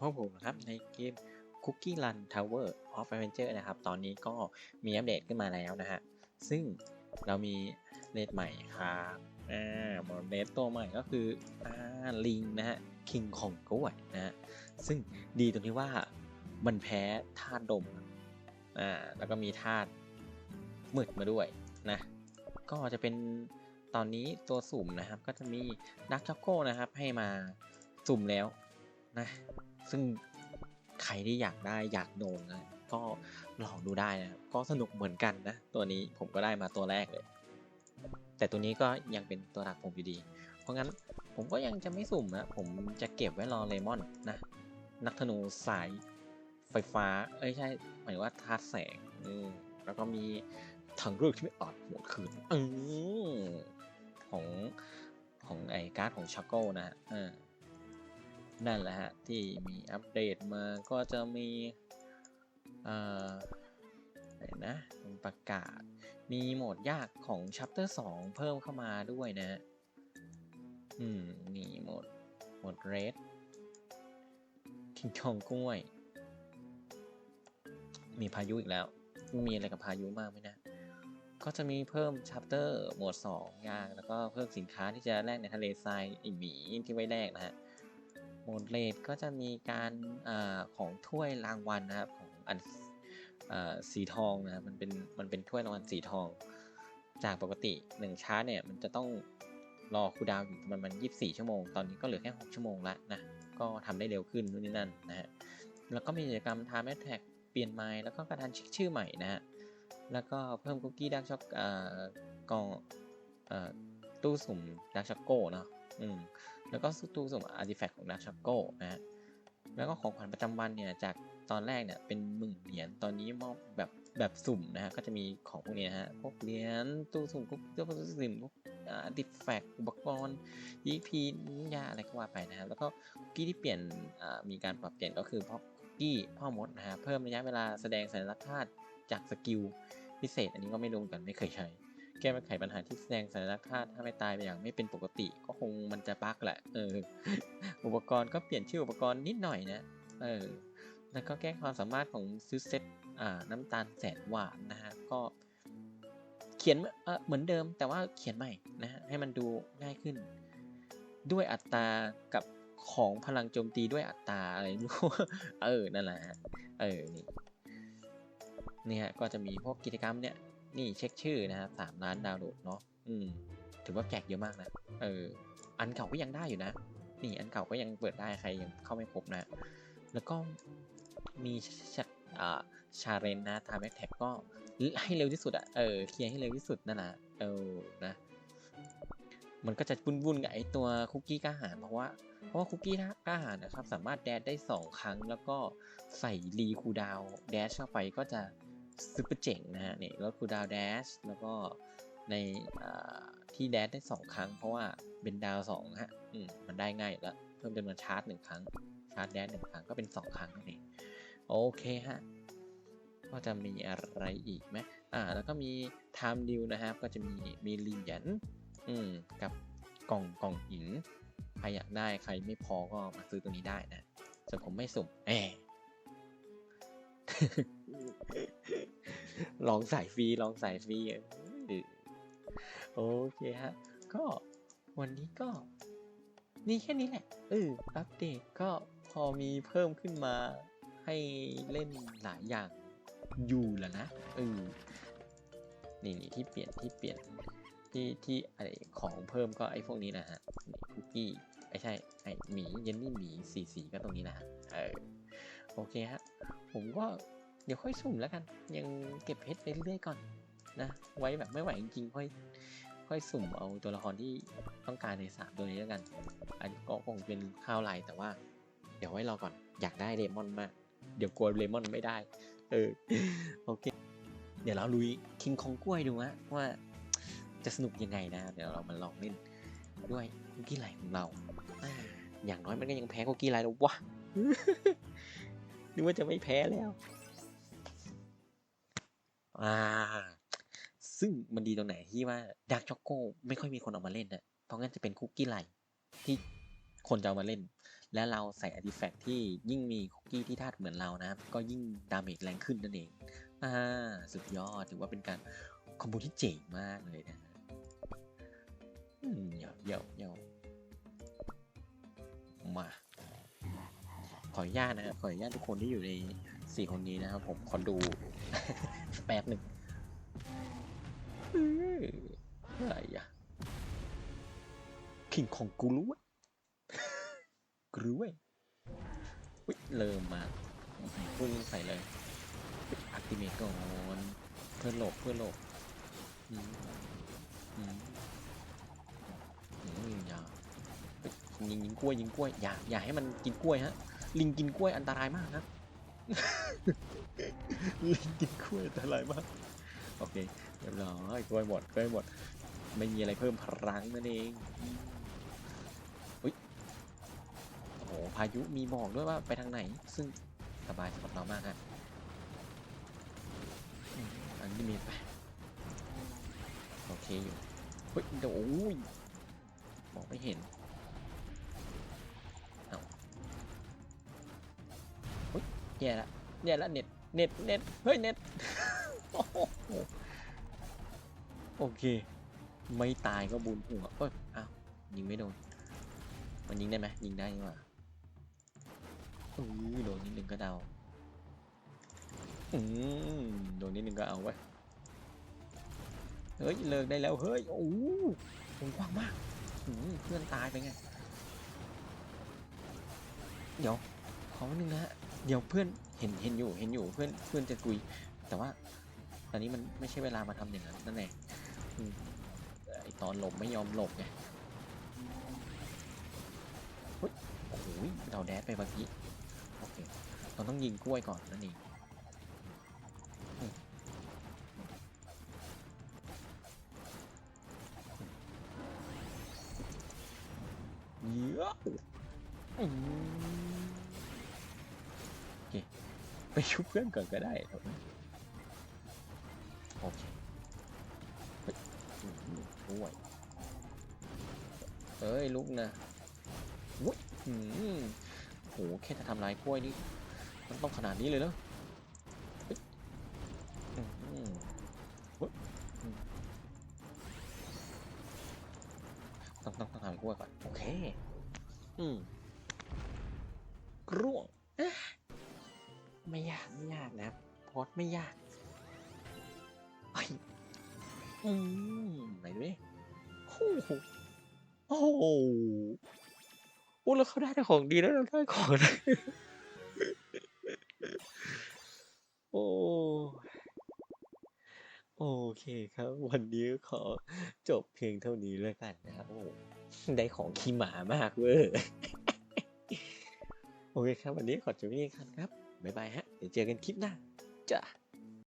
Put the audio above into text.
พวกผมนะครับในเกม Cookie Run Tower of Adventure นะครับ ตอนนี้ก็มีอัปเดตขึ้นมาแล้วนะฮะ ซึ่งเรามีเลดใหม่ครับอ่าโมเดลตัวใหม่ก็คืออ่าลิงนะฮะคิงของกล้วยนะฮะ ซึ่งดีตรงที่ว่ามันแพ้ธาตุดมอ่าแล้วก็มีธาตุมืดมาด้วยนะ ก็จะเป็นตอนนี้ตัวสุ่มนะครับก็จะมีดักช็อกโก้นะครับให้มาสุ่มแล้วนะ ซึ่งใครที่อยากได้อยากโดนนะก็ลองดูได้นะครับก็สนุกเหมือนกันนะ ตัวนี้ผมก็ได้มาตัวแรกเลย แต่ตัวนี้ก็ยังเป็นตัวหลักผมอยู่ดี เพราะงั้นผมก็ยังจะไม่สุ่มนะ ผมจะเก็บไว้รอเลมอนนะ นักธนูสายไฟฟ้า เอ้ยใช่หมายว่าธาตุแสงอืมแล้วก็มีถังเลือกที่ไม่อาจหมดคืนอืมของของไอ้การ์ดของชักโก้นะฮะอ่า นั่นแหละฮะ ที่มีอัปเดตมาก็จะมีเอ่ออะไรนะประกาศ มีโหมดยากของ chapter 2 เพิ่มเข้ามาด้วยนะ อืม นี่โหมดโหมด red คิงคองกล้วย มีพายุอีกแล้ว มีอะไรกับพายุมากไหมนะ ก็จะมีเพิ่ม chapter โหมด 2 อย่าง แล้วก็เพิ่มสินค้าที่จะแลกในทะเลทรายไอหมีที่ไว้แลกนะฮะ โหมดเลดก็จะมีการอของถ้วยรางวัลนะครับของอันสีทองนะครับมันเป็นมันเป็นถ้วยรางวัลสีทอง จากปกติ1ชาร์จเนี่ยมันจะต้องรอคูดาวอยู่ประมาณ24 ชั่วโมง ตอนนี้ก็เหลือแค่ 6 ชั่วโมงละนะ ก็ทำได้เร็วขึ้นนู่นนี่นั่นนะฮะ แล้วก็มีกิจกรรม Time Attack เปลี่ยนไมล์แล้วก็กระดานช็คชื่อใหม่นะฮะ แล้วก็เพิ่มคุกกี้ดักช็อกกองตู้สุ่มดักช็อกโก้เนาะ อืม แล้วก็ตู้สุ่มอาร์ติแฟกต์ของดักช็อกโก้นะฮะแล้วก็ของขวัญประจำวันเนี่ยจากตอนแรกเนี่ยเป็นหมื่นเหรียญตอนนี้มอบแบบแบบสุ่มนะฮะก็จะมีของพวกนี้นะฮะพวกเหรียญตู้สุ่มกุ๊กตู้สุ่มพวกอาร์ติแฟกต์อุปกรณ์ยีพียาอะไรก็ว่าไปนะครับแล้วก็กกี้ที่เปลี่ยนมีการปรับเปลี่ยนก็คือพราะคุกกี้พ่อมดนะฮะเพิ่มระยะเวลาแสดงสัญลักษณ์ธาตุจากสกิลพิเศษ อันนี้ก็ไม่รู้เหมือนกันไม่เคยใช้ ก้ไขปัญหาที่แสดงสัญลักษณ์ธาตุถ้าไม่ตายไปอย่างไม่เป็นปกติ ก็คงมันจะบั๊กแหละ เออ อุปกรณ์ก็เปลี่ยนชื่ออุปกรณ์นิดหน่อยนะ เออ แล้วก็แก้ความสามารถของซื้อเซตอ่า น้ำตาลแสนหวานนะฮะ ก็เขียนเออเหมือนเดิมแต่ว่าเขียนใหม่นะฮะ ให้มันดูง่ายขึ้น ด้วยอัตรากับของพลังโจมตีด้วยอัตราอะไรไม่รู้เออ นั่นแหละฮะ เออ นี่นี่ฮะ ก็จะมีพวกกิจกรรมเนี่ย นี่เช็คชื่อนะครับสามล้านดาวน์โหลดเนาะอืม ถือว่าแจกเยอะมากนะ เออ อันเก่าก็ยังได้อยู่นะ นี่อันเก่าก็ยังเปิดได้ใครยังเข้าไม่ครบนะ แล้วก็มีชาอ่าชาเรนนะทาแม็กแท็กก็ให้เร็วที่สุดอะเออเคลียร์ให้เร็วที่สุดนั่นแหละเออนะ มันก็จะวุ่นๆกับไอตัวคุกกี้กล้าหาญเพราะว่าเพราะว่าคุกกี้กล้าหาญนะครับ สามารถแดดได้ 2 ครั้ง แล้วก็ใส่รีคูดาวแดชเข้าไปก็จะ ซุปเปอร์เจ๋งนะฮะนี่แล้วคูดาวแดชแล้วก็ในที่แดดได้ 2 ครั้ง เพราะว่าเป็นดาวสองฮะอืมมันได้ง่ายแล้ว เพิ่มจำนวนชาร์จหนึ่งครั้ง ชาร์จแดดหนึ่งครั้งก็เป็น 2 ครั้งนั่นเองโอเคฮะก็จะมีอะไรอีกไหมอ่า แล้วก็มี time deal นะครับ ก็จะมีมีเหรียญอืมกับกล่องกล่องหินใครอยากได้ใครไม่พอก็มาซื้อตัวนี้ได้นะส่วนผมไม่สุ่มแหม ลองใส่ฟรีลองใส่ฟรีโอเคฮะ ก็วันนี้ก็ นี่แค่นี้แหละเอออัปเดตก็พอมีเพิ่มขึ้นมาให้เล่นหลายอย่างอยู่แล้วนะเออนี่นี่ที่เปลี่ยนที่เปลี่ยนที่ที่อะไรของเพิ่มก็ไอ้พวกนี้นะฮะนี่คุกกี้ไม่ใช่ไอหมีเยนนี่หมีสีสีก็ตรงนี้นะฮะเออโอเคฮะ ผมก็ เดี๋ยวค่อยสุ่มแล้วกัน ยังเก็บเพชรไปเรื่อยๆก่อนนะ ไว้แบบไม่ไหวจริงๆค่อยค่อยสุ่มเอาตัวละครที่ต้องการในสามตัวนี้แล้วกัน อันก็คงเป็นข้าวไลแต่ว่า เดี๋ยวไว้รอก่อนอยากได้เลมอนมาก เดี๋ยวกลัวเลมอนไม่ได้ เออโอเค เดี๋ยวเราลุยคิงคองกล้วยดูฮะว่าจะสนุกยังไงนะ เดี๋ยวเรามาลองเล่นด้วยคุกกี้ไลของเรา อย่างน้อยมันก็ยังแพ้คุกกี้ไลแล้ววะนึกว่าจะไม่แพ้แล้ว อ่า ซึ่งมันดีตรงไหนที่ว่าดาร์กช็อกโกไม่ค่อยมีคนเอามาเล่นนะเพราะงั้นจะเป็นคุกกี้ไลที่คนจะเอามาเล่น และเราใส่อาร์ติแฟกต์ที่ยิ่งมีคุกกี้ที่ธาตุเหมือนเรานะครับก็ยิ่งดาเมจแรงขึ้นนั่นเองอ่าสุดยอดถือว่าเป็นการคอมโบที่เจ๋งมากเลยนะอืมเหยวเดี๋ยวเดี๋ยวมา ขออนุญาตนะครับขออนุญาตทุกคนที่อยู่ในสี่คนนี้นะครับ ผมขอดู แป๊บหนึ่งอะไรอะคิงของกูรู้เว้ยกูรู้เว้ยอุ๊ยเริ่มมาพุ่งใส่เลยอัติเมตก่อนเพื่อหลบเพื่อหลบอืมอืมอย่ายยิงยิงกล้วยยิงกล้วยอย่าอย่าให้มันกินกล้วยฮะ ลิงกินกล้วยอันตรายมากครับ ลิงกินกล้วยอันตรายมากโอเคเรียบร้อยกล้วยหมดกล้วยหมด ไม่มีอะไรเพิ่มพลังนั่นเองอุ้ยโอ้โหพายุมีบอกด้วยว่าไปทางไหน ซึ่งสบายสำหรับเรามากฮะอันนี้มีไปโอเคอยู่เฮ้ยเดี๋ยวโอ้ยมองไม่เห็น เฮ้ยแย่ละแย่ละเน็ตเน็ตเน็ตเฮ้ยเน็ตโอเค ไม่ตายก็บุญหัวเอ้ยอ้าวยิงไม่โดน มันยิงได้ไหมยิงได้นี่หว่าอู้ยโดนนิดนึงก็เดาอืมโดนนิดนึงก็เอาไว้เฮ้ยเลิกได้แล้วเฮ้ยโอ้โหกว้างมากเพื่อนตายไปไง เดี๋ยวขอแป๊บนึงนะฮะ เดี๋ยวเพื่อนเห็นเห็นอยู่เห็นอยู่เพื่อนเพื่อนจะกุย แต่ว่า ตอนนี้มันไม่ใช่เวลามาทำอย่างนั้นนั่นเองไอตอนหลบไม่ยอมหลบไงโอ้โหเราแดดไปเมื่อกี้โอเคเราต้องยิงกล้วยก่อนนั่นเองเยอะ ไปชุบเพื่อนก่อนก็ได้ถูกไหมโอเคเฮ้ยอืมด้วยเอ้ยลุกนะวุ้ยอืมโหแค่จะทำลายกล้วยนี่ มันต้องขนาดนี้เลยเหรอเฮ้ยอืมเฮ้ยอืมต้องต้องต้องทำลายกล้วยก่อน โอเค อืมกร่วงเอ๊ะ ไม่ยากไม่ยากนะโพอดไม่ยากไปอืมไหนดูดิโอ้โหโอ้โหโอ้แล้วเขาได้แต่ของดีแล้วเราได้ของอะไรโอ้โอเคครับ วันนี้ขอจบเพียงเท่านี้แล้วกันนะครับโอ้ได้ของขี้หมามากเว้ยโอเคครับ วันนี้ขอจบที่นี่ครับ บ๊ายบายฮะ เดี๋ยวเจอกันคลิปหน้าจ้า